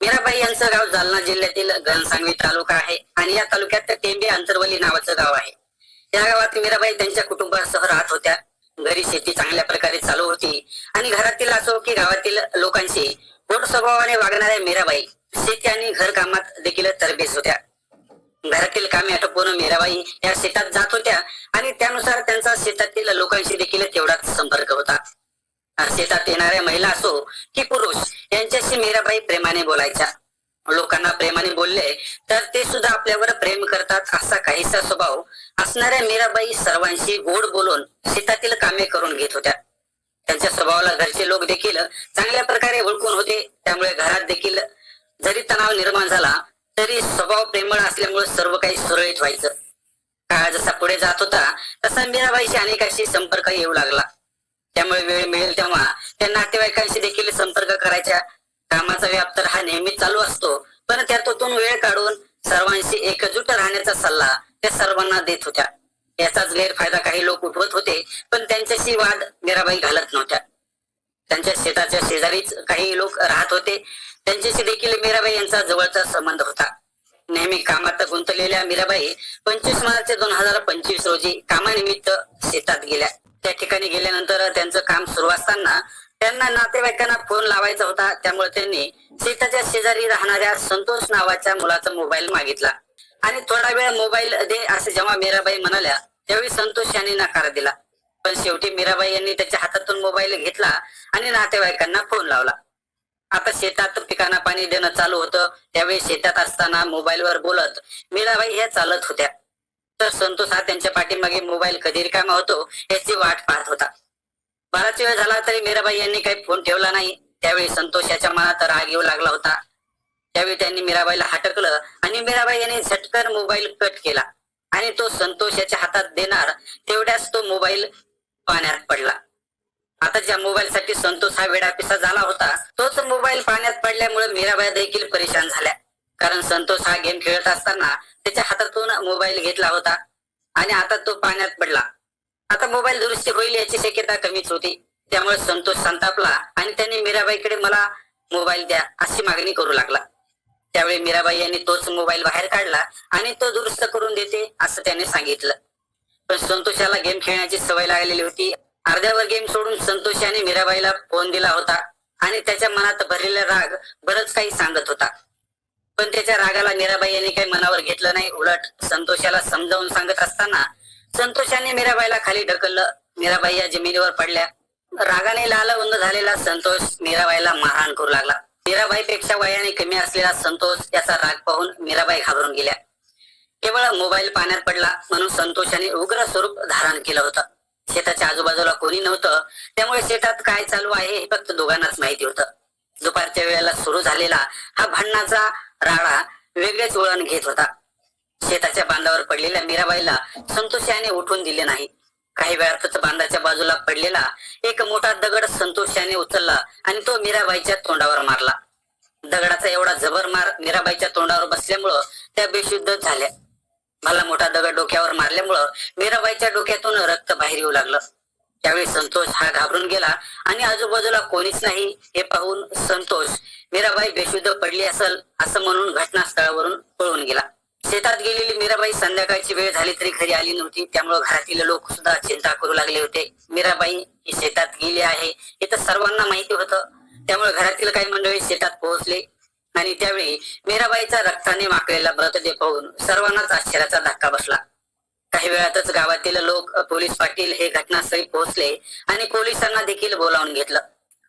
मीराबाई यांचं गाव जालना जिल्ह्यातील घनसांगवी तालुका आहे. आणि या तालुक्यात टेंबे अंतरवली नावाचं गाव आहे. या गावात मीराबाई त्यांच्या कुटुंबासह राहत होत्या. घरी शेती चांगल्या प्रकारे चालू होती. आणि घरातील असो की गावातील लोकांशी गोड स्वभावाने वागणाऱ्या मीराबाई शेती आणि घर कामात देखील तरबेज होत्या. घरातील कामे आटोपून मीराबाई या शेतात जात होत्या. आणि त्यानुसार त्यांचा शेतातील लोकांशी देखील तेवढाच संपर्क होता. शेतात येणाऱ्या महिला असो की पुरुष यांच्याशी मीराबाई प्रेमाने बोलायच्या. लोकांना प्रेमाने बोलले तर ते सुद्धा आपल्यावर प्रेम करतात असा काहीसा स्वभाव असणाऱ्या मीराबाई सर्वांशी गोड बोलून शेतातील कामे करून घेत होत्या. त्यांच्या स्वभावाला घरचे लोक देखील चांगल्या प्रकारे ओळखून होते त्यामुळे घरात देखील जरी तणाव निर्माण झाला तरी स्वभाव प्रेमळ असल्यामुळे सर्व काही सुरळीत व्हायचं. काळ जसा पुढे जात होता तसा मीराबाईशी अनेकाशी संपर्क येऊ लागला. त्यामुळे वेळ मिळेल तेव्हा. त्या नातेवाईकांशी देखील संपर्क करायच्या कामाचा व्याप तर हा नेहमी चालू असतो. पण त्यातून वेळ काढून सर्वांशी एकजूट राहण्याचा सल्ला त्या सर्वांना देत होत्या. याचाच गैरफायदा काही लोक उठवत होते पण त्यांच्याशी वाद मीराबाई घालत नव्हत्या. त्यांच्या शेताच्या शेजारीच काही लोक राहत होते. त्यांच्याशी देखील मीराबाई यांचा जवळचा संबंध होता. नेहमी कामात गुंतलेल्या मीराबाई पंचवीस मार्च दोन हजार पंचवीस रोजी कामानिमित्त शेतात गेल्या. त्या ठिकाणी गेल्यानंतर त्यांचं काम सुरू असताना त्यांना नातेवाईकांना फोन लावायचा होता. त्यामुळे त्यांनी शेताच्या शेजारी राहणाऱ्या संतोष नावाच्या मुलाचा मोबाईल मागितला. आणि थोडा वेळ मोबाईल दे असे जेव्हा मीराबाई म्हणाल्या त्यावेळी संतोष यांनी नकार दिला. पण शेवटी मीराबाई यांनी त्याच्या हातातून मोबाईल घेतला आणि नातेवाईकांना फोन लावला. आता शेतात पिकांना पाणी देणं चालू होतं. त्यावेळी शेतात असताना मोबाईलवर बोलत मीराबाई ह्या चालत होत्या. तर संतोष हा त्यांच्या पाठीमागे मोबाईल कधी रिकामा होतो याची वाट पाहत होता. बराच वेळ झाला तरी मीराबाई यांनी काही फोन ठेवला नाही. त्यावेळी संतोष याच्या मनात राग येऊ लागला होता. त्यावेळी त्यांनी मीराबाईला हटकलं आणि मीराबाई यांनी झटकन मोबाईल कट केला आणि तो संतोष याच्या हातात देणार तेवढ्याच तो मोबाईल पाण्यात पडला. आता ज्या मोबाईल साठी संतोष हा वेडापिसा झाला होता तोच मोबाईल पाण्यात पडल्यामुळे मीराबाई देखील परेशान झाल्या. कारण संतोष हा गेम खेळत असताना त्याच्या हातातून मोबाईल घेतला होता आणि आता तो पाण्यात पडला. आता मोबाईल दुरुस्ती होईल याची शक्यता कमीच होती. त्यामुळे संतोष संतापला आणि त्यांनी मीराबाईकडे मला मोबाईल द्या अशी मागणी करू लागला. त्यावेळी मीराबाई यांनी तोच मोबाईल बाहेर काढला आणि तो दुरुस्त करून देते असं त्याने सांगितलं. पण संतोषाला गेम खेळण्याची सवय लागलेली होती अर्ध्यावर गेम सोडून संतोष याने मीराबाईला फोन दिला होता आणि त्याच्या मनात भरलेला राग बरंच काही सांगत होता. पण त्याच्या रागाला मीराबाई यांनी काही मनावर घेतलं नाही. उलट संतोषाला समजावून सांगत असताना संतोषाने मीराबाईला खाली ढकललं. मीराबाई या जमिनीवर पडल्या. रागाने लालवंद झालेला संतोष मीराबाईला मारहाण करू लागला. मीराबाई पेक्षा वयाने कमी असलेला संतोष याचा राग पाहून मीराबाई घाबरून गेल्या. केवळ मोबाईल पाण्यात पडला म्हणून संतोषाने उग्र स्वरूप धारण केलं होतं. शेताच्या आजूबाजूला कोणी नव्हतं. त्यामुळे शेतात काय चालू आहे हे फक्त दोघांनाच माहिती होतं. दुपारच्या वेळेला सुरू झालेला हा भांडणाचा राडा वेगळेच वळण घेत होता. शेताच्या बांधावर पडलेल्या मीराबाईला संतोषाने उठून दिले नाही. काही वेळातच बांधाच्या बाजूला पडलेला एक मोठा दगड संतोषाने उचलला आणि तो मीराबाईच्या तोंडावर मारला. दगडाचा एवढा जबर मार मीराबाईच्या तोंडावर बसल्यामुळं त्या बेशुद्ध झाल्या. मला मोठा दगड डोक्यावर मारल्यामुळं मीराबाईच्या डोक्यातून रक्त बाहेर येऊ लागलं. त्यावेळी संतोष हा घाबरून गेला आणि आजूबाजूला कोणीच नाही हे पाहून संतोष मीराबाई बेशुद्ध पडली असल असं म्हणून घटनास्थळावरून पळून गेला. शेतात गेलेली मीराबाई संध्याकाळची वेळ झाली तरी घरी आली नव्हती. त्यामुळे घरातील लोक सुद्धा चिंता करू लागले होते. मीराबाई ही शेतात गेली आहे हे तर सर्वांना माहिती होतं. त्यामुळे घरातील काही मंडळी शेतात पोहोचले. आणि त्यावेळी मीराबाईचा रक्ताने माकलेला मृतदेह पाहून सर्वांनाच आश्चर्याचा धक्का बसला. काही वेळातच गावातील लोक पोलीस पाटील हे घटनास्थळी पोहोचले आणि पोलिसांना देखील बोलावून घेतलं.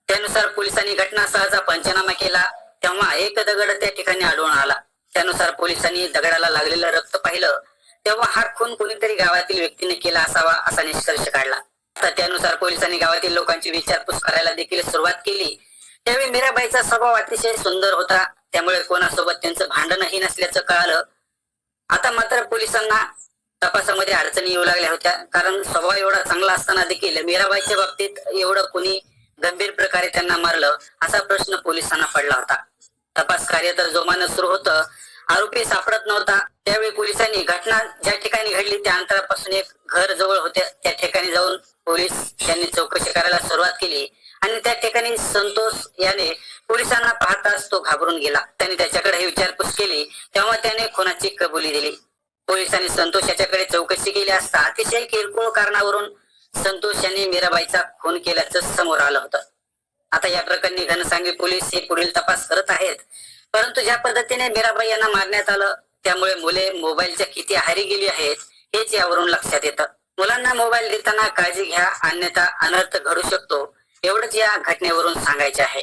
त्यानुसार पोलिसांनी घटनास्थळाचा पंचनामा केला तेव्हा एक दगड त्या ठिकाणी आढळून आला. त्यानुसार पोलिसांनी दगडाला लागलेलं रक्त पाहिलं तेव्हा हा खून कोणीतरी गावातील व्यक्तीने केला असावा असा निष्कर्ष काढला. तर त्यानुसार पोलिसांनी गावातील लोकांची विचारपूस करायला देखील सुरुवात केली त्यावेळी मीराबाईचा स्वभाव अतिशय सुंदर होता. त्यामुळे कोणासोबत त्यांचं भांडणही नसल्याचं कळालं. आता मात्र पोलिसांना तपासामध्ये अडचणी येऊ लागल्या होत्या. कारण स्वभाव एवढा चांगला असताना देखील मीराबाईच्या बाबतीत एवढं कोणी गंभीर प्रकारे त्यांना मारलं असा प्रश्न पोलिसांना पडला होता. तपास कार्य तर जोमानं सुरू होतं. आरोपी सापडत नव्हता. त्यावेळी पोलिसांनी घटना ज्या ठिकाणी घडली त्या अंतरापासून एक घर जवळ होते. त्या ठिकाणी जाऊन पोलीस त्यांनी चौकशी करायला सुरुवात केली. आणि त्या ठिकाणी संतोष याने पोलिसांना पाहताच तो घाबरून गेला. त्याने त्याच्याकडे विचारपूस केली. तेव्हा त्याने खुनाची कबुली दिली. पोलिसांनी संतोष याच्याकडे चौकशी केली असता अतिशय किरकोळ कारणावरून संतोष यांनी मीराबाईचा खून केल्याचं समोर आलं होतं. आता या प्रकरणी घनसांगी पोलीस हे पुढील तपास करत आहेत. परंतु ज्या पद्धतीने मीराबाई यांना मारण्यात आलं त्यामुळे मुले मोबाईलच्या किती आहारी गेली आहेत हेच यावरून लक्षात येतं. मुलांना मोबाईल देताना काळजी घ्या अन्यथा अनर्थ घडू शकतो. एवढंच या घटनेवरून सांगायचे आहे.